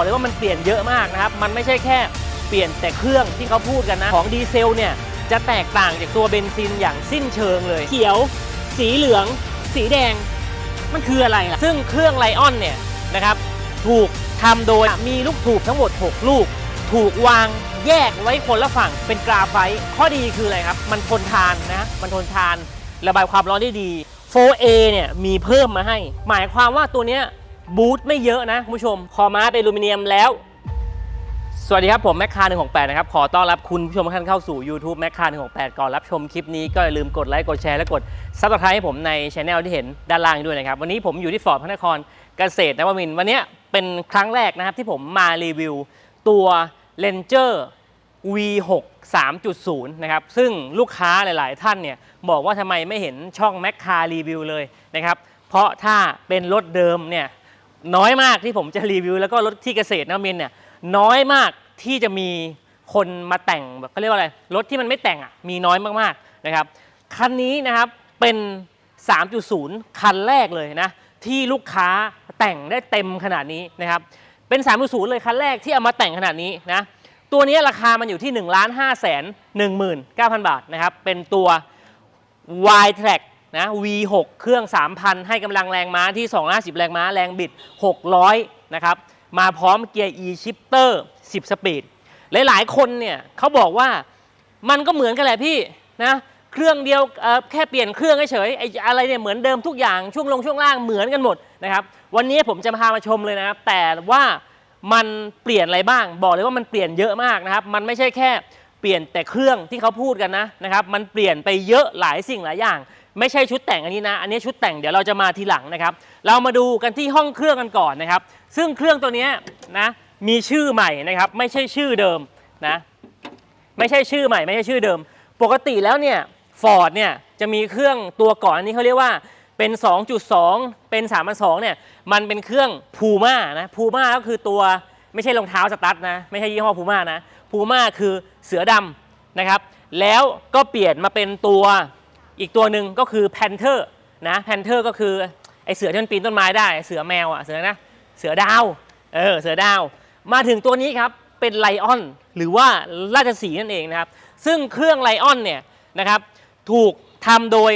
บอกเลยว่ามันเปลี่ยนเยอะมากนะครับ มันไม่ใช่แค่เปลี่ยนแต่เครื่องที่เขาพูดกันนะ ของดีเซลเนี่ยจะแตกต่างจากตัวเบนซินอย่างสิ้นเชิงเลย เขียว สีเหลือง สีแดง มันคืออะไรล่ะ ซึ่งเครื่องไลออนเนี่ยนะครับ ถูกทำโดยมีลูกสูบทั้งหมด 6 ลูก ถูกวางแยกไว้คนละฝั่งเป็นกราไฟต์ข้อดีคืออะไรครับ มันทนทานนะ มันทนทาน ระบายความร้อนได้ดี 4A เนี่ยมีเพิ่มมาให้ หมายความว่าตัวเนี้ย บูทไม่เยอะนะคุณผู้ชม คอม้าเป็นอลูมิเนียมแล้ว สวัสดีครับ ผมแมคคา168นะครับ ขอต้อนรับคุณผู้ชมทุกท่านเข้าสู่ YouTube แมคคา168ก่อนรับชมคลิปนี้ก็อย่าลืมกดไลค์กดแชร์และกด Subscribe ให้ผมในช anel ที่เห็นด้านล่างด้วยนะครับ วันนี้ผมอยู่ที่ฟอร์ดพระนครเกษตรนวมินทร์วันนี้เป็นครั้งแรกนะครับที่ผมมารีวิวตัว Ranger V6 3.0 นะครับ ซึ่งลูกค้าหลาย ๆ ท่านเนี่ยบอกว่าทำไมไม่เห็นช่องแมคคารีวิวเลยนะครับ เพราะถ้าเป็นรถเดิมเนี่ย น้อยมากที่ผมจะรีวิว แล้วก็รถที่เกษตรนวมินเนี่ยน้อยมากที่จะมีคนมาแต่งแบบเขาเรียกว่าอะไรรถที่มันไม่แต่งอะมีน้อยมากๆนะครับคันนี้นะครับเป็น 3.0 คันแรกเลยนะที่ลูกค้าแต่งได้เต็มขนาดนี้นะครับเป็น 3.0 เลยคันแรกที่เอามาแต่งขนาดนี้นะตัวนี้ราคามันอยู่ที่ 1 5 1 9 0 0 0 บาทนะครับเป็นตัว Y Track นะ V6 เครื่อง 3,000 ให้กำลังแรงม้าที่ 250 แรงม้า แรงบิด 600 นะครับ มาพร้อมเกียร์ e-shifter 10 สปีด หลายๆ คนเนี่ยเขาบอกว่ามันก็เหมือนกันแหละพี่นะเครื่องเดียวแค่เปลี่ยนเครื่องเฉยๆไอ้อะไรเนี่ยเหมือนเดิมทุกอย่างช่วงลงช่วงล่างเหมือนกันหมดนะครับวันนี้ผมจะพามาชมเลยนะครับแต่ว่ามันเปลี่ยนอะไรบ้าง บอกเลยว่ามันเปลี่ยนเยอะมากนะครับ มันไม่ใช่แค่เปลี่ยนแต่เครื่องที่เขาพูดกันนะนะครับ มันเปลี่ยนไปเยอะหลายสิ่งหลายอย่างไม่ใช่ชุดแต่งอันนี้นะ อันนี้ชุดแต่งเดี๋ยวเราจะมาทีหลังนะครับ เรามาดูกันที่ห้องเครื่องกันก่อนนะครับ ซึ่งเครื่องตัวนี้นะมีชื่อใหม่นะครับ ไม่ใช่ชื่อเดิมนะไม่ใช่ชื่อใหม่ ไม่ใช่ชื่อเดิม ปกติแล้วเนี่ยฟอร์ดเนี่ยจะมีเครื่องตัวก่อนอันนี้เขาเรียกว่าเป็น 2.2 เป็น3 2 0เนี่ยมันเป็นเครื่องพูม่านะพูม่าก็คือตัวไม่ใช่รองเท้าสตั๊ดนะไม่ใช่ยี่ห้อพูม่านะพูม่าคือเสือดำนะครับแล้วก็เปลี่ยนมาเป็นตัว อีกตัวหนึ่งก็คือแพนเทอร์นะแพนเทอร์ก็คือไอเสือที่มันปีนต้นไม้ได้ เสือแมวอะเสือนะเสือดาวเออเสือดาว มาถึงตัวนี้ครับเป็นไลออนหรือว่าราชสีนั่นเองนะครับ ซึ่งเครื่องไลออนเนี่ยนะครับถูกทำโดย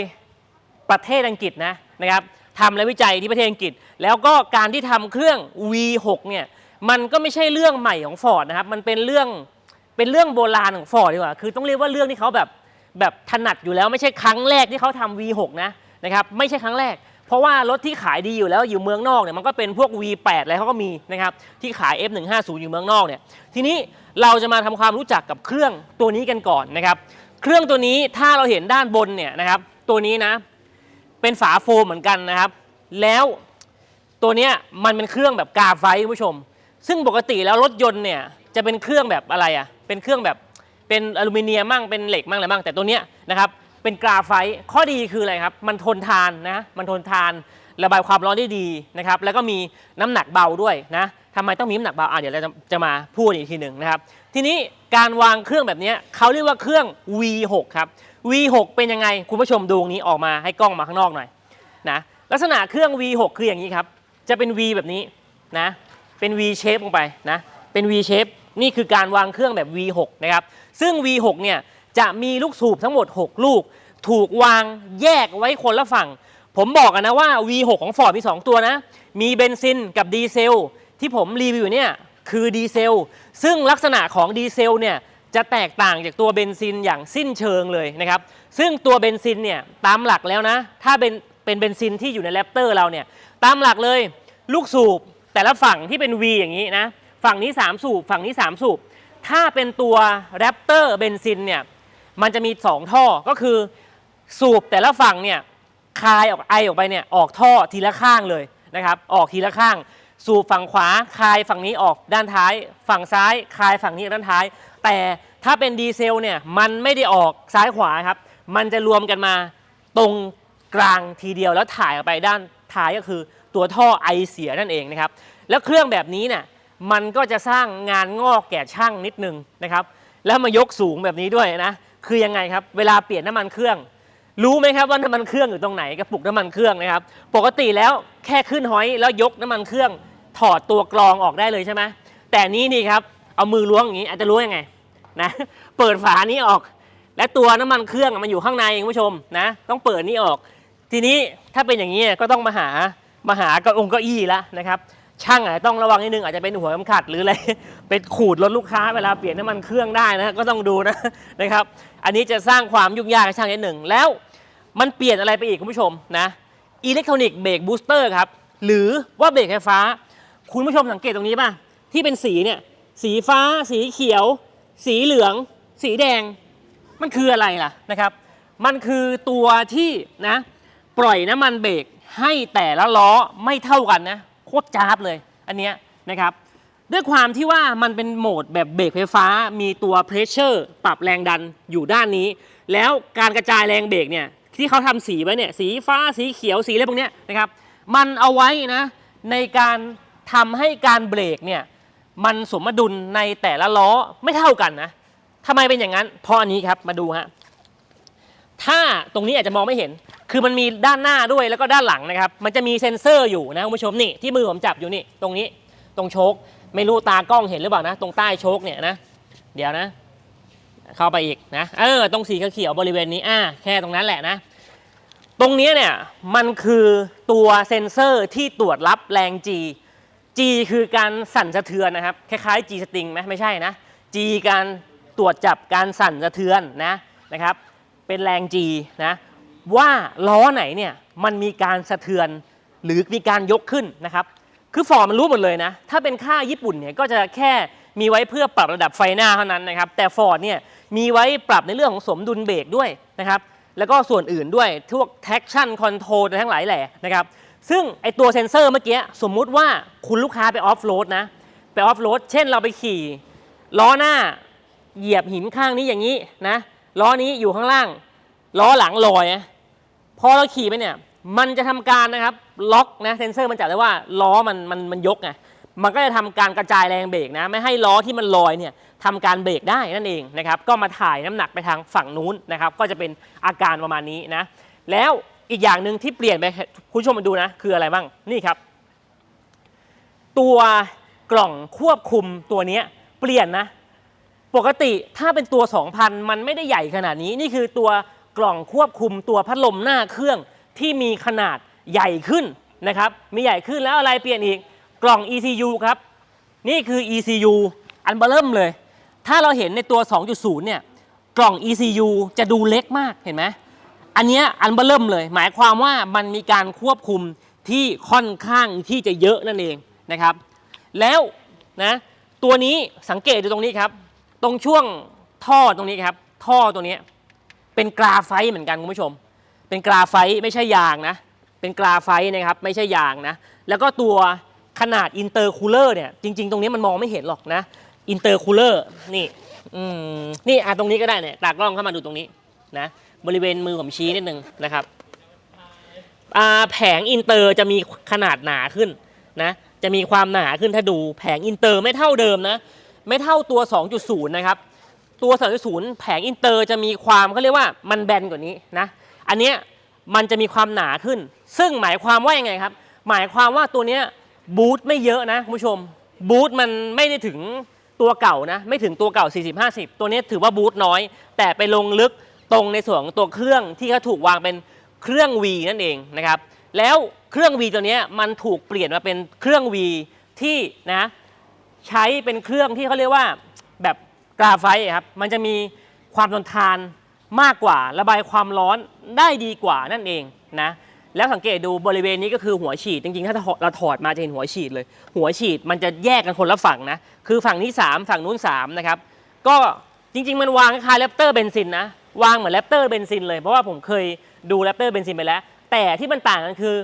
ประเทศอังกฤษนะนะครับทำและวิจัยที่ประเทศอังกฤษ แล้วก็การที่ทำเครื่อง V6 เนี่ยมันก็ไม่ใช่เรื่องใหม่ของฟอร์ดนะครับ มันเป็นเรื่องเป็นเรื่องโบราณของฟอร์ดดีกว่า คือต้องเรียกว่าเรื่องที่เขาแบบ แบบถนัดอยู่แล้วไม่ใช่ครั้งแรกที่เขาทำ V6 นะนะครับไม่ใช่ครั้งแรก เพราะว่ารถที่ขายดีอยู่แล้วอยู่เมืองนอกเนี่ยมันก็เป็นพวก V8 อะไรเขาก็มีนะครับที่ขาย F150 อยู่เมืองนอกเนี่ยทีนี้เราจะมาทำความรู้จักกับเครื่องตัวนี้กันก่อนนะครับเครื่องตัวนี้ถ้าเราเห็นด้านบนเนี่ยนะครับตัวนี้นะเป็นฝาโฟมเหมือนกันนะครับ แล้วตัวเนี้ยมันเป็นเครื่องแบบกาไฟคุณผู้ชม ซึ่งปกติแล้วรถยนต์เนี่ยจะเป็นเครื่องแบบอะไรอะ่ะเป็นเครื่องแบบ เป็นอลูมิเนียมมั่งเป็นเหล็กมั่งอะไรมั่งแต่ตัวเนี้ยนะครับเป็นกราไฟต์ข้อดีคืออะไรครับ มันทนทานนะมันทนทานระบายความร้อนได้ดีนะครับแล้วก็มีน้ำหนักเบาด้วยนะทำไมต้องมีน้ำหนักเบาอะเดี๋ยวเราจะจะมาพูดอีกทีหนึ่งนะครับ ทีนี้การวางเครื่องแบบเนี้ยเขาเรียกว่าเครื่อง V6 ครับ V6 เป็นยังไงคุณผู้ชมดูตรงนี้ออกมาให้กล้องมาข้างนอกหน่อยนะลักษณะเครื่อง V6 คืออย่างนี้ครับ จะเป็น V แบบนี้นะเป็น V shape ลงไปนะเป็น V shape นี่คือการวางเครื่องแบบ V6 นะครับ ซึ่ง V6 เนี่ยจะมีลูกสูบทั้งหมด 6 ลูก ถูกวางแยกไว้คนละฝั่ง ผมบอกกันนะว่า V6 ของ Ford มี 2 ตัวนะ มีเบนซินกับดีเซล ที่ผมรีวิวเนี่ยคือดีเซล ซึ่งลักษณะของดีเซลเนี่ยจะแตกต่างจากตัวเบนซินอย่างสิ้นเชิงเลยนะครับ ซึ่งตัวเบนซินเนี่ยตามหลักแล้วนะ ถ้าเป็นเป็นเบนซินที่อยู่ในแรปเตอร์เราเนี่ยตามหลักเลยลูกสูบแต่ละฝั่งที่เป็น V อย่างนี้นะ ฝั่งนี้ 3 สูบ ฝั่งนี้ 3 สูบ ถ้าเป็นตัวแรปเตอร์เบนซินเนี่ย มันจะมี 2 ท่อ ก็คือสูบแต่ละฝั่งเนี่ย คายออกไอออกไปเนี่ย ออกท่อทีละข้างเลยนะครับ ออกทีละข้าง สูบฝั่งขวา คายฝั่งนี้ออกด้านท้าย ฝั่งซ้าย คายฝั่งนี้ด้านท้าย แต่ถ้าเป็นดีเซลเนี่ย มันไม่ได้ออกซ้ายขวาครับ มันจะรวมกันมาตรงกลางทีเดียวแล้วถ่ายออกไปด้านท้ายก็คือตัวท่อไอเสียนั่นเองนะครับ แล้วเครื่องแบบนี้เนี่ย มันก็จะสร้างงานงอกแก่ช่างนิดนึงนะครับแล้วมายกสูงแบบนี้ด้วยนะคือยังไงครับเวลาเปลี่ยนน้ำมันเครื่อง รู้ไหมครับว่าน้ำมันเครื่องอยู่ตรงไหนกระปุกน้ำมันเครื่องนะครับปกติแล้วแค่ขึ้นหอยแล้วยกน้ำมันเครื่อง ถอดตัวกรองออกได้เลยใช่ไหมแต่นี้นี่ครับเอามือล้วงอย่างนี้อาจจะล้วงยังไงนะเปิดฝานี้ออก และตัวน้ำมันเครื่องมันอยู่ข้างในคุณผู้ชมนะต้องเปิดนี่ออก ทีนี้ถ้าเป็นอย่างนี้ก็ต้องมาหามาหากระองค์เก้าอี้ล้วนะครับ ช่างอาจจะต้องระวังนิดนึงอาจจะเป็นหัวเข็มขัดหรืออะไรเป็นขูดรถลูกค้าเวลาเปลี่ยนน้ำมันเครื่องได้นะก็ต้องดูนะนะครับอันนี้จะสร้างความยุ่งยากให้ช่างนิดหนึ่งแล้วมันเปลี่ยนอะไรไปอีกคุณผู้ชมนะอิเล็กทรอนิกส์เบรกบูสเตอร์ครับหรือว่าเบรกไฟฟ้า คุณผู้ชมสังเกตตรงนี้ป่ะที่เป็นสีเนี่ยสีฟ้า สีเขียว สีเหลือง สีแดง มันคืออะไรล่ะนะครับ มันคือตัวที่นะปล่อยน้ำมันเบรกให้แต่ละล้อไม่เท่ากันนะ ตรจ้าบเลย อันเนี้ยนะครับด้วยความที่ว่ามันเป็นโหมดแบบเบรกไฟฟ้า มีตัวเพรสเชอร์ปรับแรงดันอยู่ด้านนี้ แล้วการกระจายแรงเบรกเนี่ยที่เขาทำสีไว้เนี่ยสีฟ้าสีเขียวสีอะไรพวกเนี้ยนะครับมันเอาไว้นะในการทำให้การเบรกเนี่ยมันสมดุลในแต่ละล้อไม่เท่ากันนะทำไมเป็นอย่างนั้น เพราะอันนี้ครับมาดูฮะถ้าตรงนี้อาจจะมองไม่เห็น คือมันมีด้านหน้าด้วยแล้วก็ด้านหลังนะครับ มันจะมีเซ็นเซอร์อยู่นะคุณผู้ชมนี่ที่มือผมจับอยู่นี่ตรงนี้ตรงโชคไม่รู้ตากล้องเห็นหรือเปล่านะ ตรงใต้โชคเนี่ยนะเดี๋ยวนะ เข้าไปอีกนะเออตรงสีเขียวบริเวณนี้อ่าแค่ตรงนั้นแหละนะตรงนี้เนี่ยมันคือตัวเซ็นเซอร์ที่ตรวจรับแรง G G คือการสั่นสะเทือนนะครับคล้ายๆ G สตริงไหมไม่ใช่นะ G การตรวจจับการสั่นสะเทือนนะนะครับเป็นแรง G นะ ว่าล้อไหนเนี่ยมันมีการสะเทือนหรือมีการยกขึ้นนะครับ คือฟอร์มันรู้หมดเลยนะ ถ้าเป็นค่าญี่ปุ่นเนี่ยก็จะแค่มีไว้เพื่อปรับระดับไฟหน้าเท่านั้นนะครับ แต่ฟอร์ดเนี่ยมีไว้ปรับในเรื่องของสมดุลเบรกด้วยนะครับ แล้วก็ส่วนอื่นด้วยพวก traction control ทั้งหลายแหล่นะครับ ซึ่งไอตัวเซ็นเซอร์เมื่อกี้สมมุติว่าคุณลูกค้าไปออฟโรดนะ ไปออฟโรดเช่นเราไปขี่ล้อหน้าเหยียบหินข้างนี้อย่างนี้นะ ล้อนี้อยู่ข้างล่าง ล้อหลังลอยนะ พอเราขี่ไปเนี่ย มันจะทำการนะครับล็อกนะเซนเซอร์มันจับได้ว่าล้อมันมันมันยกไงมันก็จะทำการกระจายแรงเบรกนะ ไม่ให้ล้อที่มันลอยเนี่ยทำการเบรกได้นั่นเองนะครับ ก็มาถ่ายน้ำหนักไปทางฝั่งนู้นนะครับ ก็จะเป็นอาการประมาณนี้นะ แล้วอีกอย่างหนึ่งที่เปลี่ยนไปคุณผู้ชมมาดูนะ คืออะไรบ้างนี่ครับ ตัวกล่องควบคุมตัวนี้เปลี่ยนนะ ปกติถ้าเป็นตัว 2,000 มันไม่ได้ใหญ่ขนาดนี้ นี่คือตัว กล่องควบคุมตัวพัดลมหน้าเครื่องที่มีขนาดใหญ่ขึ้นนะครับ มีใหญ่ขึ้นแล้วอะไรเปลี่ยนอีก กล่อง ECU ครับ นี่คือ ECU อันเบอร์เริ่มเลย ถ้าเราเห็นในตัว 2.0 เนี่ย กล่อง ECU จะดูเล็กมากเห็นไหม อันนี้อันเบอร์เริ่มเลย หมายความว่ามันมีการควบคุมที่ค่อนข้างที่จะเยอะนั่นเองนะครับ แล้วนะตัวนี้สังเกตดูตรงนี้ครับ ตรงช่วงท่อตรงนี้ครับ ท่อตัวนี้ เป็นกราไฟต์เหมือนกันคุณผู้ชม เป็นกราไฟต์ไม่ใช่ยางนะ เป็นกราไฟต์นะครับไม่ใช่ยางนะ แล้วก็ตัวขนาดอินเตอร์คูลเลอร์เนี่ยจริง ๆ ตรงนี้มันมองไม่เห็นหรอกนะอินเตอร์คูลเลอร์นี่นี่อะตรงนี้ก็ได้เนี่ยตากล้องเข้ามาดูตรงนี้นะบริเวณมือผมชี้นิดนึงนะครับอ่าแผงอินเตอร์จะมีขนาดหนาขึ้นนะจะมีความหนาขึ้นถ้าดูแผงอินเตอร์ไม่เท่าเดิมนะ ไม่เท่าตัว 2.0 นะครับ ตัว2.0แผงอินเตอร์จะมีความเขาเรียกว่ามันแบนกว่านี้นะอันเนี้ยมันจะมีความหนาขึ้น ซึ่งหมายความว่ายังไงครับ หมายความว่าตัวเนี้ยบูทไม่เยอะนะคุณผู้ชมบูทมันไม่ได้ถึงตัวเก่านะไม่ถึงตัวเก่า 40-50 ตัวนี้ถือว่าบูทน้อย แต่ไปลงลึกตรงในส่วนของตัวเครื่องที่เขาถูกวางเป็นเครื่อง V นั่นเองนะครับแล้วเครื่อง V ตัวนี้มันถูกเปลี่ยนมาเป็นเครื่อง V ที่นะใช้เป็นเครื่องที่เขาเรียกว่าแบบ กราไฟต์ครับมันจะมีความทนทานมากกว่า ระบายความร้อนได้ดีกว่านั่นเองนะแล้วสังเกตดูบริเวณนี้ก็คือหัวฉีด จริงๆ ถ้าเราถอดมาจะเห็นหัวฉีดเลย หัวฉีดมันจะแยกกันคนละฝั่งนะคือฝั่งนี้ 3 ฝั่งนู้น3นะครับก็จริงๆ มันวางคล้ายแรปเตอร์เบนซินนะวางเหมือนแรปเตอร์เบนซินเลยเพราะว่าผมเคยดูแรปเตอร์เบนซินไปแล้ว แต่ที่มันต่างกันคือ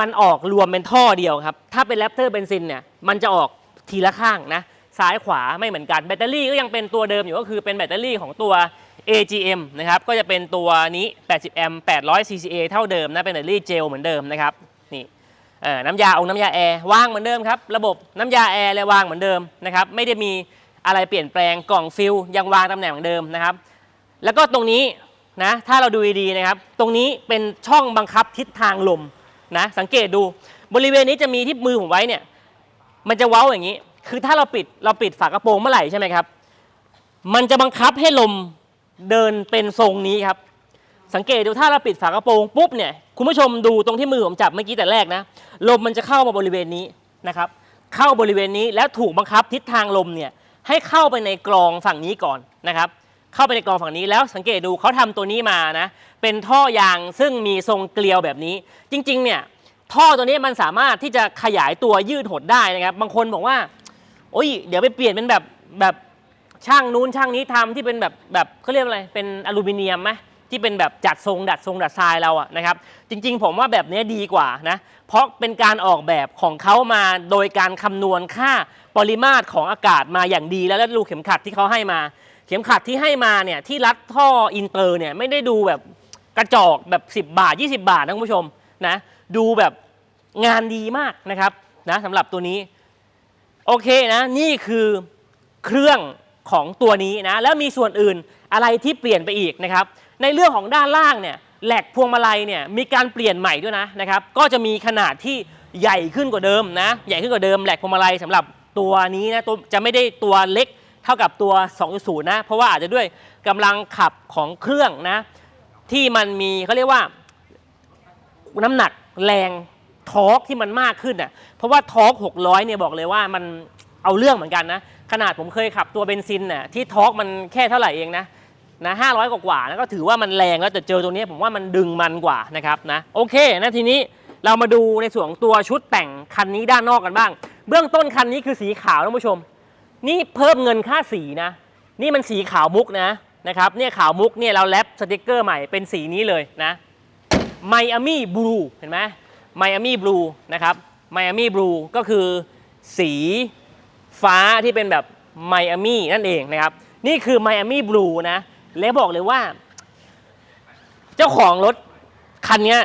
มันออกรวมเป็นท่อเดียวครับถ้าเป็นแรปเตอร์เบนซินเนี่ยมันจะออกทีละข้างนะ ซ้ายขวาไม่เหมือนกันแบตเตอรี่ก็ยังเป็นตัวเดิมอยู่ก็คือเป็นแบตเตอรี่ของตัว AGM นะครับก็จะเป็นตัวนี้ 80 แอมป์ 800 CCA เท่าเดิมนะเป็นแบตเตอรี่เจลเหมือนเดิมนะครับนี่น้ำยาองน้ำยาแอร์วางเหมือนเดิมครับระบบน้ำยาแอร์เลยวางเหมือนเดิมนะครับไม่ได้มีอะไรเปลี่ยนแปลงกล่องฟิลยังวางตำแหน่งเหมือนเดิมนะครับ แล้วก็ตรงนี้นะถ้าเราดูดีๆนะครับ ตรงนี้เป็นช่องบังคับทิศทางลมนะสังเกตดูบริเวณนี้จะมีที่มือผมไว้เนี่ยมันจะเว้าอย่างนี้ คือถ้าเราปิดเราปิดฝากระโปรงเมื่อไหร่ใช่ไหมครับ มันจะบังคับให้ลมเดินเป็นทรงนี้ครับ สังเกตดูถ้าเราปิดฝากระโปรงปุ๊บเนี่ยคุณผู้ชมดูตรงที่มือผมจับเมื่อกี้แต่แรกนะลมมันจะเข้ามาบริเวณนี้นะครับ เข้าบริเวณนี้แล้วถูกบังคับทิศทางลมเนี่ยให้เข้าไปในกรองฝั่งนี้ก่อนนะครับ เข้าไปในกรองฝั่งนี้แล้วสังเกตดูเขาทำตัวนี้มานะเป็นท่อยางซึ่งมีทรงเกลียวแบบนี้ จริงๆเนี่ยท่อตัวนี้มันสามารถที่จะขยายตัวยืดหดได้นะครับ บางคนบอกว่า โอ้ยเดี๋ยวไปเปลี่ยนเป็นแบบแบบช่างนู้นช่างนี้ทำที่เป็นแบบแบบเขาเรียกอะไรเป็นอลูมิเนียมไหมที่เป็นแบบจัดทรงดัดทรงดัดทรายเราอะนะครับ จริงๆ ผมว่าแบบนี้ดีกว่านะเพราะเป็นการออกแบบของเขามาโดยการคำนวณค่าปริมาตรของอากาศมาอย่างดีแล้วแล้วดูเข็มขัดที่เขาให้มา เข็มขัดที่ให้มาเนี่ยที่รัดท่ออินเตอร์เนี่ยไม่ได้ดูแบบกระจอกแบบ 10 บาท 20 บาทนะคุณผู้ชมนะดูแบบงานดีมากนะครับนะสำหรับตัวนี้ โอเคนะนี่คือเครื่องของตัวนี้นะแล้วมีส่วนอื่นอะไรที่เปลี่ยนไปอีกนะครับ ในเรื่องของด้านล่างเนี่ยแหลกพวงมาลัยเนี่ยมีการเปลี่ยนใหม่ด้วยนะนะครับ ก็จะมีขนาดที่ใหญ่ขึ้นกว่าเดิมนะใหญ่ขึ้นกว่าเดิมแหลกพวงมาลัยสำหรับตัวนี้นะตัวจะไม่ได้ตัวเล็กเท่ากับตัว 2.0 นะ เพราะว่าอาจจะด้วยกำลังขับของเครื่องนะที่มันมีเขาเรียกว่าน้ำหนักแรง ทอร์กที่มันมากขึ้นอะเพราะว่าทอร์ก600เนี่ยบอกเลยว่ามันเอาเรื่องเหมือนกันนะขนาดผมเคยขับตัวเบนซินน่ะที่ทอร์กมันแค่เท่าไหร่เองนะนะ500กว่ากว่าๆนะก็ถือว่ามันแรงแล้วแต่เจอตัวนี้ผมว่ามันดึงมันกว่านะครับนะโอเคนะทีนี้เรามาดูในส่วนของตัวชุดแต่งคันนี้ด้านนอกกันบ้าง เบื้องต้นคันนี้คือสีขาวท่านผู้ชม นี่เพิ่มเงินค่าสีนะ นี่มันสีขาวมุกนะนะครับเนี่ยขาวมุกเนี่ยเราแรปสติกเกอร์ใหม่เป็นสีนี้เลยนะไมอามี่บลูเห็นไหม ไมอามี่บลูนะครับไมอามี่บลูก็คือสีฟ้าที่เป็นแบบไมอามี่นั่นเองนะครับ นี่คือไมอามี่บลูนะ และบอกเลยว่า เจ้าของรถคันนี้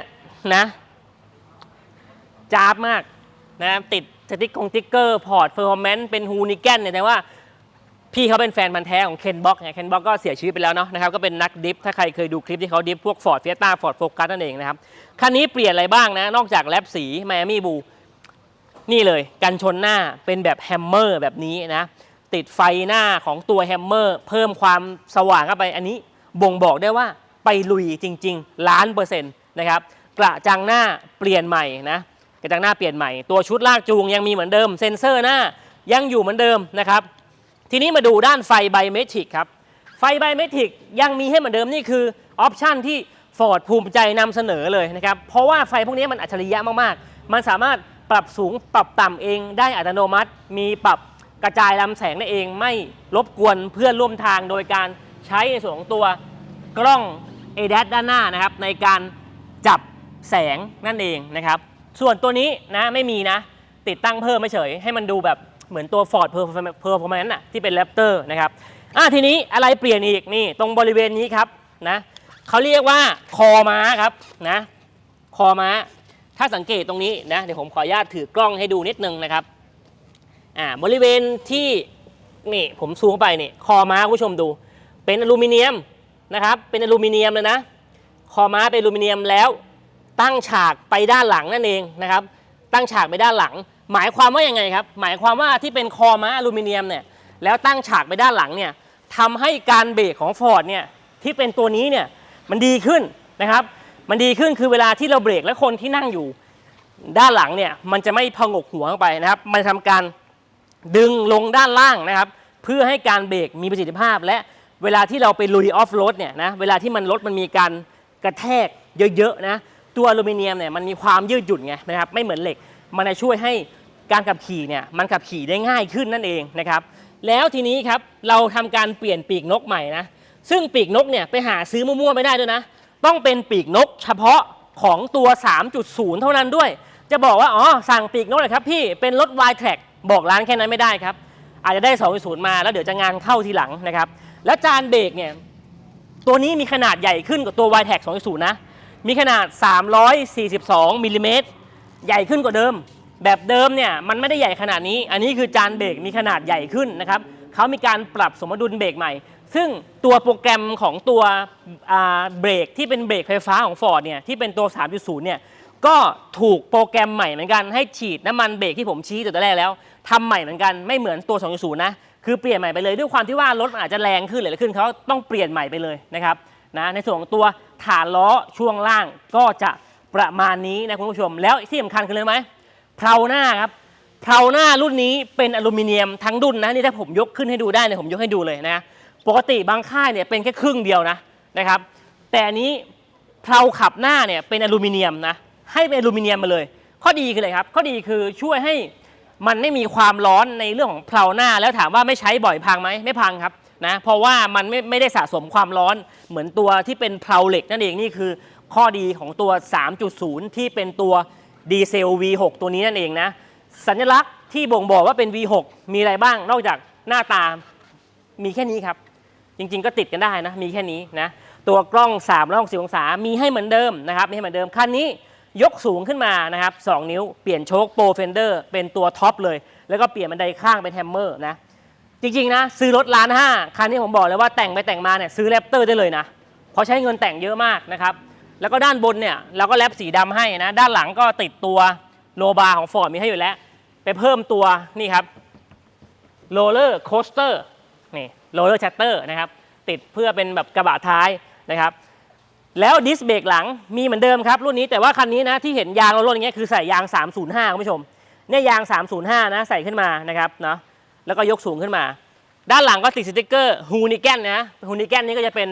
นะจ้าบมากนะติดสติ๊กงติ๊กเกอร์พอร์ตเฟอร์ฟอร์แมนซ์เป็นฮูนิแกนเนี่ยแต่ว่าพี่เขาเป็นแฟนพันธ์แท้ของเคนบ็อกไงเคนบ็อกก็เสียชีวิตไปแล้วเนาะนะครับก็เป็นนักดิฟถ้าใครเคยดูคลิปที่เขาดิฟพวก Ford Fiesta Ford Focus นั่นเองนะครับ คันนี้เปลี่ยนอะไรบ้างนะ นอกจากแรปสี Miami Blue นี่เลยกันชนหน้าเป็นแบบแฮมเมอร์แบบนี้นะ ติดไฟหน้าของตัวแฮมเมอร์เพิ่มความสว่างเข้าไปอันนี้บ่งบอกได้ว่าไปลุยจริง ๆ ล้านเปอร์เซ็นต์นะครับกระจังหน้าเปลี่ยนใหม่นะกระจังหน้าเปลี่ยนใหม่ ตัวชุดลากจูงยังมีเหมือนเดิม เซ็นเซอร์หน้ายังอยู่เหมือนเดิมนะครับ ทีนี้มาดูด้านไฟไบเมทริกครับไฟไบเมทริกยังมีให้เหมือนเดิมนี่คือออปชันที่ Ford ภูมิใจนำเสนอเลยนะครับ เพราะว่าไฟพวกนี้มันอัจฉริยะมากๆ มันสามารถปรับสูงปรับต่ำเองได้อัตโนมัติ มีปรับกระจายลำแสงได้เองไม่รบกวนเพื่อนร่วมทางโดยการใช้ในส่วนของตัวกล้อง ADAS ด้านหน้านะครับ ในการจับแสงนั่นเองนะครับ ส่วนตัวนี้นะไม่มีนะ ติดตั้งเพิ่มไม่เฉย ให้มันดูแบบเหมือนตัว Ford Performance น่ะที่เป็น Raptor นะครับอะทีนี้อะไรเปลี่ยนอีกนี่ตรงบริเวณนี้ครับนะ เขาเรียกว่าคอม้าครับนะคอม้า ถ้าสังเกตตรงนี้นะเดี๋ยวผมขออนุญาตถือกล้องให้ดูนิดนึงนะครับอ่าบริเวณที่นี่ผมซูมเข้าไปนี่คอม้าคุณผู้ชมดู เป็นอลูมิเนียมนะครับ เป็นอลูมิเนียมเลยนะคอม้าเป็นอลูมิเนียมแล้ว ตั้งฉากไปด้านหลังนั่นเองนะครับ ตั้งฉากไปด้านหลัง หมายความว่ายังไงครับ หมายความว่าที่เป็นคอม้าอลูมิเนียมเนี่ยแล้วตั้งฉากไปด้านหลังเนี่ยทำให้การเบรกของฟอร์ดเนี่ยที่เป็นตัวนี้เนี่ย มันดีขึ้นนะครับ มันดีขึ้นคือเวลาที่เราเบรกและคนที่นั่งอยู่ ด้านหลังเนี่ยมันจะไม่พองกหัวลงไปนะครับ มันจะทำการดึงลงด้านล่างนะครับ เพื่อให้การเบรกมีประสิทธิภาพ และเวลาที่เราไปลุยออฟโรดเนี่ยนะเวลาที่มันรถมันมีการกระแทกเยอะๆนะตัวอลูมิเนียมเนี่ยมันมีความยืดหยุ่นไงนะครับไม่เหมือนเหล็ก มันจะช่วยให้การขับขี่เนี่ยมันขับขี่ได้ง่ายขึ้นนั่นเองนะครับแล้วทีนี้ครับเราทำการเปลี่ยนปีกนกใหม่นะ ซึ่งปีกนกเนี่ยไปหาซื้อมั่วๆไม่ได้ด้วยนะ ต้องเป็นปีกนกเฉพาะของตัว 3.0 เท่านั้นด้วย จะบอกว่า อ๋อ สั่งปีกนกเลยครับพี่เป็นรถ y t r a c บอกร้านแค่นั้นไม่ได้ครับ อาจจะได้ 2.0 มาแล้วเดี๋ยวจะงานเข้าทีหลังนะครับ แล้วจานเบรกเนี่ย ตัวนี้มีขนาดใหญ่ขึ้นกว่าตัว y t r a c 2.0 นะ มีขนาด 342มิลลิเมตรใหญ่ขึ้นกว่าเดิม แบบเดิมเนี่ยมันไม่ได้ใหญ่ขนาดนี้ อันนี้คือจานเบรกมีขนาดใหญ่ขึ้นนะครับเขามีการปรับสมดุลเบรกใหม่ ซึ่งตัวโปรแกรมของตัวเบรกที่เป็นเบรกไฟฟ้าของ Ford เนี่ยที่เป็นตัว 3.0 เนี่ยก็ถูกโปรแกรมใหม่เหมือนกันให้ฉีดน้ำมันเบรกที่ผมชี้ตั้งแต่แรกแล้วทำใหม่เหมือนกันไม่เหมือนตัว 2.0 นะคือเปลี่ยนใหม่ไปเลยด้วยความที่ว่ารถอาจจะแรงขึ้นหรืออะไรขึ้นเขาต้องเปลี่ยนใหม่ไปเลยนะครับนะในส่วนของตัวฐานล้อช่วงล่างก็จะประมาณนี้นะคุณผู้ชม แล้วที่สำคัญคือเลยไหมเพลาหน้าครับเพลาหน้ารุ่นนี้เป็นอลูมิเนียมทั้งดุนนะนี่ถ้าผมยกขึ้นให้ดูได้เนี่ยผมยกให้ดูเลยนะ ปกติบางค่ายเนี่ยเป็นแค่ครึ่งเดียวนะนะครับ แต่อันนี้เพลาขับหน้าเนี่ยเป็นอลูมิเนียมนะให้เป็นอลูมิเนียมมาเลย ข้อดีคืออะไรครับ ข้อดีคือช่วยให้มันไม่มีความร้อนในเรื่องของเพลาหน้า แล้วถามว่าไม่ใช้บ่อยพังไหมไม่พังครับนะเพราะว่ามันไม่ไม่ได้สะสมความร้อนเหมือนตัวที่เป็นเพลาเหล็กนั่นเองนี่คือ ข้อดีของตัว 3.0 ที่เป็นตัวดีเซล V6 ตัวนี้นั่นเองนะสัญลักษณ์ที่บ่งบอกว่าเป็น V6 มีอะไรบ้างนอกจากหน้าตามีแค่นี้ครับ จริง ๆ ก็ติดกันได้นะมีแค่นี้นะตัวกล้อง3 6 0องศา มีให้เหมือนเดิมนะครับมีให้เหมือนเดิมคันนี้ยกสูงขึ้นมานะครับ2นิ้วเปลี่ยนโชคโปรเฟนเดอร์เป็นตัวท็อปเลย แล้วก็เปลี่ยนบันไดข้างเป็นแฮมเมอร์นะจริงๆนะซื้อรถล้านห้าคันนี้ผมบอกเลยว่าแต่งไปแต่งมาเนี่ยซื้อแรปเตอร์ได้เลยนะเพราะใช้เงินแต่งเยอะมากนะครับแล้วก็ด้านบนเนี่ยเราก็แรปสีดำให้นะด้านหลังก็ติดตัวโลบาร์ของฟอร์ดมีให้อยู่แล้ว ไปเพิ่มตัวนี่ครับโรลเลอร์โคสเตอร์นี่ โรลเลอร์ชัตเตอร์นะครับติดเพื่อเป็นแบบกระบะท้ายนะครับแล้วดิสเบรกหลังมีเหมือนเดิมครับรุ่นนี้แต่ว่าคันนี้นะที่เห็นยางเราล่นอย่างเงี้ยคือใส่ยาง 305 คุณผู้ชมเนี่ยยาง 305 นะใส่ขึ้นมานะครับเนาะแล้วก็ยกสูงขึ้นมา ด้านหลังก็ติดสติกเกอร์ฮูนิแกนนะฮูนิแกนนี่ก็จะเป็น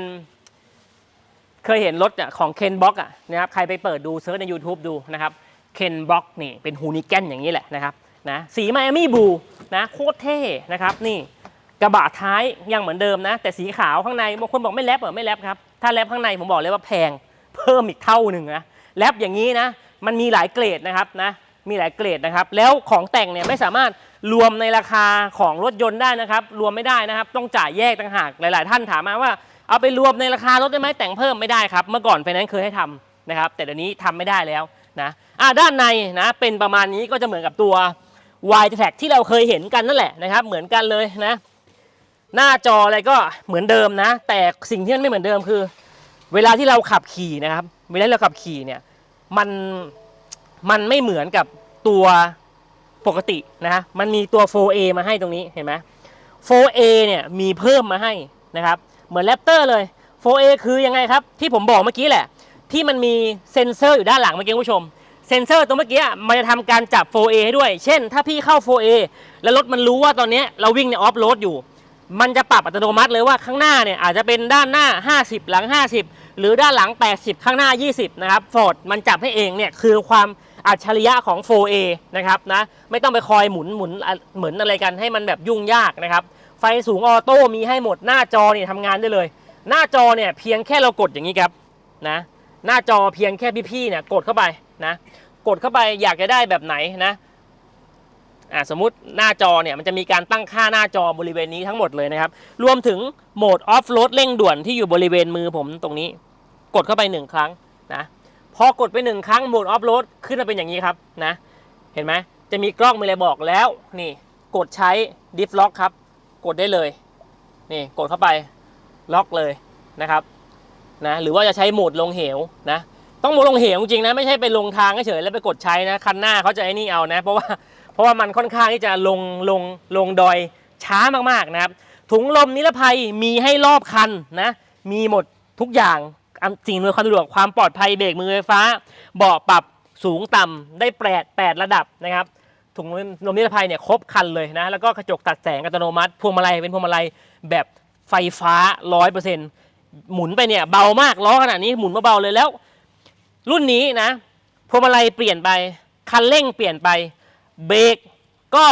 เคยเห็นรถอะของเคนบ็อกอะนะครับใครไปเปิดดูเซิร์ชใน YouTube ดูนะครับเคนบ็อกนี่เป็นฮูนิแกนอย่างนี้แหละนะครับนะสีไมอามี่บูนะโคตรเท่นะครับนี่ กระบะท้ายยังเหมือนเดิมนะ แต่สีขาวข้างในบางคนบอกไม่แรปเหรอไม่แรปครับ ถ้าแรปข้างในผมบอกเลยว่าแพงเพิ่มอีกเท่าหนึ่งนะแรปอย่างนี้นะ มันมีหลายเกรดนะครับนะมีหลายเกรดนะครับ แล้วของแต่งเนี่ยไม่สามารถรวมในราคาของรถยนต์ได้นะครับ รวมไม่ได้นะครับ ต้องจ่ายแยกต่างหากหลาย ๆ ท่านถามมาว่าเอาไปรวมในราคารถได้ไหมแต่งเพิ่มไม่ได้ครับ เมื่อก่อนไฟแนนซ์เคยให้ทำนะครับ แต่เดี๋ยวนี้ทำไม่ได้แล้วนะอ่าด้านในนะเป็นประมาณนี้ก็จะเหมือนกับตัว y t a g ที่เราเคยเห็นกันนั่นแหละนะครับ เหมือนกันเลยนะ หน้าจออะไรก็เหมือนเดิมนะ แต่สิ่งที่มันไม่เหมือนเดิมคือ เวลาที่เราขับขี่นะครับ เวลาเราขับขี่เนี่ยมันมันไม่เหมือนกับตัวปกตินะฮะมันมีตัว 4A มาให้ตรงนี้เห็นไหม 4A เนี่ยมีเพิ่มมาให้นะครับ เหมือนแรปเตอร์เลย 4A คือยังไงครับ ที่ผมบอกเมื่อกี้แหละ ที่มันมีเซ็นเซอร์อยู่ด้านหลังเมื่อกี้ผู้ชม เซ็นเซอร์ตรงเมื่อกี้มันจะทำการจับ 4A ให้ด้วย เช่น ถ้าพี่เข้า 4A แล้วรถมันรู้ว่าตอนนี้เราวิ่งในออฟโรดอยู่ มันจะปรับอัตโนมัติเลยว่าข้างหน้าเนี่ยอาจจะเป็นด้านหน้า 50 หลัง 50 หรือด้านหลัง 80 ข้างหน้า 20 นะครับฟอร์ดมันจับให้เองเนี่ยคือความอัจฉริยะของ 4A นะครับนะไม่ต้องไปคอยหมุนหมุนเหมือนอะไรกันให้มันแบบยุ่งยากนะครับ ไฟสูงออโต้มีให้หมดหน้าจอเนี่ยทำงานได้เลย หน้าจอเนี่ยเพียงแค่เรากดอย่างนี้ครับนะหน้าจอเพียงแค่พี่ๆเนี่ยกดเข้าไปนะกดเข้าไปอยากจะได้แบบไหนนะ อ่าสมมติหน้าจอเนี่ยมันจะมีการตั้งค่าหน้าจอบริเวณนี้ทั้งหมดเลยนะครับรวมถึงโหมดออฟโรดเร่งด่วนที่อยู่บริเวณมือผมตรงนี้ กดเข้าไปหนึ่งครั้งนะพอกดไปหนึ่งครั้งโหมดออฟโรดขึ้นมาเป็นอย่างนี้ครับนะเห็นไหมจะมีกล้องมีอะไรบอกแล้วนี่กดใช้ดิฟล็อกครับ กดได้เลยนี่กดเข้าไปล็อกเลยนะครับนะหรือว่าจะใช้โหมดลงเหวนะต้องโหมดลงเหวจริงนะไม่ใช่ไปลงทางเฉยแล้วไปกดใช้นะคันหน้าเขาจะไอ้นี่เอานะ เพราะว่า ราะว่ามันค่อนข้างที่จะลงลงลงดอยช้ามากๆนะครับ ถุงลมนิรภัยมีให้รอบคันนะมีหมดทุกอย่างอันสิ่งอำนวยความสะดวกความปลอดภัยเบรกมือไฟฟ้า เบาะปรับสูงต่ำได้แปดแปดระดับนะครับถุงลมนิรภัยเนี่ยครบคันเลยนะแล้วก็กระจกตัดแสงอัตโนมัติพวงมาลัยเป็นพวงมาลัยแบบไฟฟ้า 100%หมุนไปเนี่ยเบามากล้อขนาดนี้หมุนเบาๆเลยแล้ว รุ่นนี้นะพวงมาลัยเปลี่ยนไปคันเร่งเปลี่ยนไป เบรกก็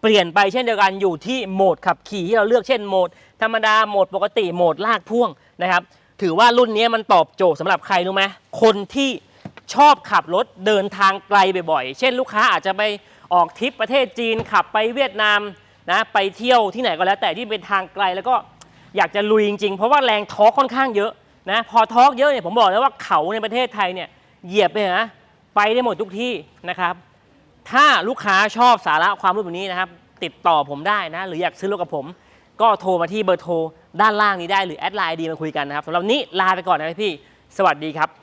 เปลี่ยนไปเช่นเดียวกันอยู่ที่โหมดขับขี่ที่เราเลือกเช่นโหมด ธรรมดาโหมดปกติโหมดลากพ่วงนะครับ ถือว่ารุ่นนี้มันตอบโจทย์สำหรับใครรู้ไหมคนที่ชอบขับรถเดินทางไกลบ่อยๆ เช่นลูกค้าอาจจะไปออกทริปประเทศจีนขับไปเวียดนามนะไปเที่ยวที่ไหนก็แล้วแต่ที่เป็นทางไกลแล้วก็อยากจะลุยจริงๆ เพราะว่าแรงทอร์คค่อนข้างเยอะนะพอทอร์คเยอะเนี่ยผมบอกแล้วว่าเขาในประเทศไทยเนี่ยเหยียบไปนะไปได้หมดทุกที่นะครับ ถ้าลูกค้าชอบสาระความรู้แบบนี้นะครับ ติดต่อผมได้นะ หรืออยากซื้อรถกับผม ก็โทรมาที่เบอร์โทรด้านล่างนี้ได้หรือแอดไลน์ดีมาคุยกันนะครับสำหรับวันนี้ลาไปก่อนนะครับพี่ สวัสดีครับ